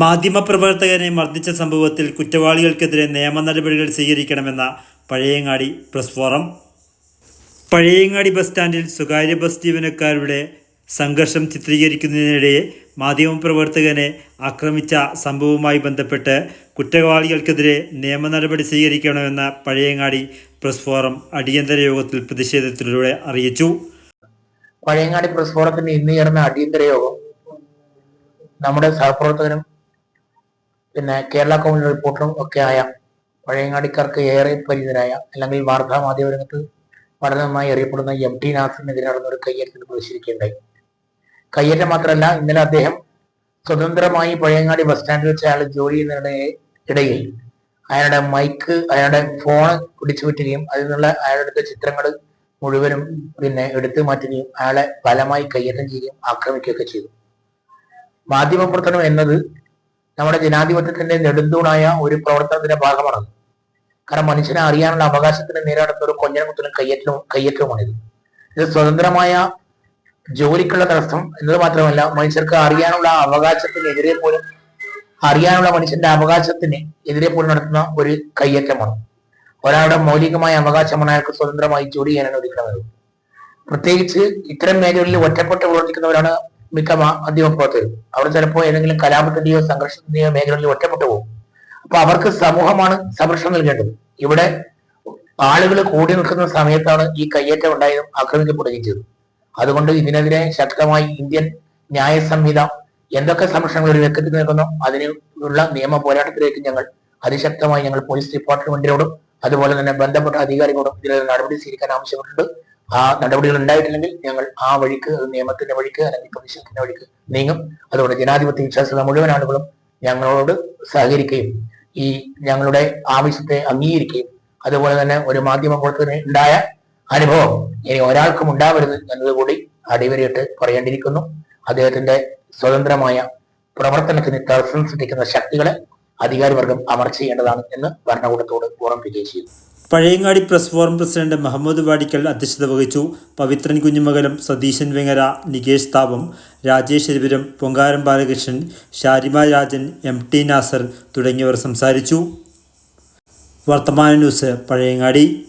മാധ്യമപ്രവർത്തകനെ മർദ്ദിച്ച സംഭവത്തിൽ കുറ്റവാളികൾക്കെതിരെ നിയമ നടപടികൾ സ്വീകരിക്കണമെന്ന Pazhayangadi press forum. Pazhayangadi bus സ്റ്റാൻഡിൽ സ്വകാര്യ ബസ് ജീവനക്കാരുടെ സംഘർഷം ചിത്രീകരിക്കുന്നതിനിടെ മാധ്യമപ്രവർത്തകനെ ആക്രമിച്ച സംഭവവുമായി ബന്ധപ്പെട്ട് കുറ്റവാളികൾക്കെതിരെ നിയമ നടപടി സ്വീകരിക്കണമെന്ന പഴയങ്ങാടി പ്രസ് ഫോറം അടിയന്തര യോഗത്തിൽ പ്രതിഷേധത്തിലൂടെ അറിയിച്ചു. പഴയങ്ങാടി പ്രസ് ഫോറത്തിന് ഇന്ന് ചേർന്ന അടിയന്തര യോഗം നമ്മുടെ സഹപ്രവർത്തകനും പിന്നെ കേരള കൗമുദി റിപ്പോർട്ടറും ഒക്കെ ആയ പഴയങ്ങാടിക്കാർക്ക് ഏറെ പരിചിതരായ അല്ലെങ്കിൽ വാർത്താ മാധ്യമ രംഗത്ത് വളരെ നന്നായി അറിയപ്പെടുന്ന എം ടി നാസിനെതിരെ നടന്ന ഒരു കയ്യേറ്റത്തിന് പ്രതിഷേധിക്കുകയുണ്ടായി കയ്യേറ്റം മാത്രമല്ല ഇന്നലെ അദ്ദേഹം സ്വതന്ത്രമായി പഴയങ്ങാടി ബസ് സ്റ്റാൻഡിൽ വെച്ച് അയാൾ ജോലി ചെയ്യുന്നതിന് ഇടയിൽ അയാളുടെ മൈക്ക് അയാളുടെ ഫോൺ പിടിച്ചു വിറ്റുകയും അതിൽ നിന്നുള്ള അയാളുടെ ചിത്രങ്ങൾ മുഴുവനും പിന്നെ എടുത്തു മാറ്റുകയും അയാളെ ബലമായി കയ്യേറ്റം ചെയ്യുകയും ആക്രമിക്കുകയൊക്കെ ചെയ്തു. മാധ്യമപ്രവർത്തനം എന്നത് നമ്മുടെ ജനാധിപത്യത്തിന്റെ നെടുന്തൂണായ ഒരു പ്രവർത്തനത്തിന്റെ ഭാഗമാണ് കാരണം മനുഷ്യനെ അറിയാനുള്ള അവകാശത്തിന് നേരിടുന്ന ഒരു കൊഞ്ഞനകുത്തലും കയ്യേറ്റവും കയ്യേറ്റവുമാണിത്. ഇത് സ്വതന്ത്രമായ ജോലിക്കുള്ള തടസ്സം എന്നത് മാത്രമല്ല മനുഷ്യർക്ക് അറിയാനുള്ള അവകാശത്തിനെതിരെ പോലും അറിയാനുള്ള മനുഷ്യന്റെ അവകാശത്തിന് എതിരെ പോലും നടത്തുന്ന ഒരു കയ്യേറ്റമാണ്. ഒരാളുടെ മൗലികമായ അവകാശമാണ് അയാൾക്ക് സ്വതന്ത്രമായി ജോലി ചെയ്യാനാണ് അനുവദിക്കുന്നത് പ്രത്യേകിച്ച് ഇത്തരം മേഖലകളിൽ ഒറ്റപ്പെട്ട് പ്രവർത്തിക്കുന്നവരാണ് മിക്ക മാധ്യമ പ്രവർത്തകരും. അവർ ചിലപ്പോൾ ഏതെങ്കിലും കലാപത്തിന്റെയോ സംഘർഷത്തിന്റെയോ മേഖലകളിൽ ഒറ്റപ്പെട്ടു പോകും. അപ്പൊ അവർക്ക് സമൂഹമാണ് സംരക്ഷണം നൽകേണ്ടത്. ഇവിടെ ആളുകൾ കൂടി നിൽക്കുന്ന സമയത്താണ് ഈ കയ്യേറ്റം ഉണ്ടായതും ആക്രമിക്കപ്പെടുകയും ചെയ്തത്. അതുകൊണ്ട് ഇതിനെതിരെ ശക്തമായി ഇന്ത്യൻ ന്യായ സംഹിത എന്തൊക്കെ സംരക്ഷണങ്ങൾ ഒരു വ്യക്തി നിൽക്കുന്നോ അതിനുള്ള നിയമ പോരാട്ടത്തിലേക്ക് ഞങ്ങൾ അതിശക്തമായി ഞങ്ങൾ പോലീസ് ഡിപ്പാർട്ട്മെന്റിനോടും അതുപോലെ തന്നെ ബന്ധപ്പെട്ട അധികാരികളോടും ഇതിൽ നടപടി സ്വീകരിക്കാൻ ആവശ്യപ്പെട്ടിട്ടുണ്ട്. ആ നടപടികൾ ഉണ്ടായിട്ടില്ലെങ്കിൽ ഞങ്ങൾ ആ വഴിക്ക് നിയമത്തിന്റെ വഴിക്ക് അല്ലെങ്കിൽ പ്രതിഷേധത്തിന്റെ വഴിക്ക് നീങ്ങും. അതുകൊണ്ട് ജനാധിപത്യ വിശ്വാസത മുഴുവൻ ആളുകളും ഞങ്ങളോട് സഹകരിക്കുകയും ഈ ഞങ്ങളുടെ ആവശ്യത്തെ അംഗീകരിക്കുകയും അതുപോലെ തന്നെ ഒരു മാധ്യമ പ്രവർത്തകന് ഉണ്ടായ അനുഭവം ഇനി ഒരാൾക്കും ഉണ്ടാവരുത് എന്നതുകൂടി അടിവരയിട്ട് പറയേണ്ടിയിരിക്കുന്നു. അദ്ദേഹത്തിന്റെ സ്വതന്ത്രമായ പ്രവർത്തനത്തിന് തടസ്സം സൃഷ്ടിക്കുന്ന ശക്തികളെ അധികാരിവർഗം അമർ ചെയ്യേണ്ടതാണ് എന്ന് ഭരണകൂടത്തോട് ഓർമ്മിപ്പിക്കുകയും ചെയ്തു. Pazhayangadi press forum president Muhammad Vadikkal അധ്യക്ഷത വഹിച്ചു. പവിത്രൻ കുഞ്ഞുമകലം സതീശൻ വെങ്ങര നികേഷ് താപം രാജേഷ് എരിപുരം പൊങ്കാരം ബാലകൃഷ്ണൻ ഷാരിമ രാജൻ എം ടി നാസർ തുടങ്ങിയവർ സംസാരിച്ചു. വർത്തമാന ന്യൂസ് പഴയങ്ങാടി.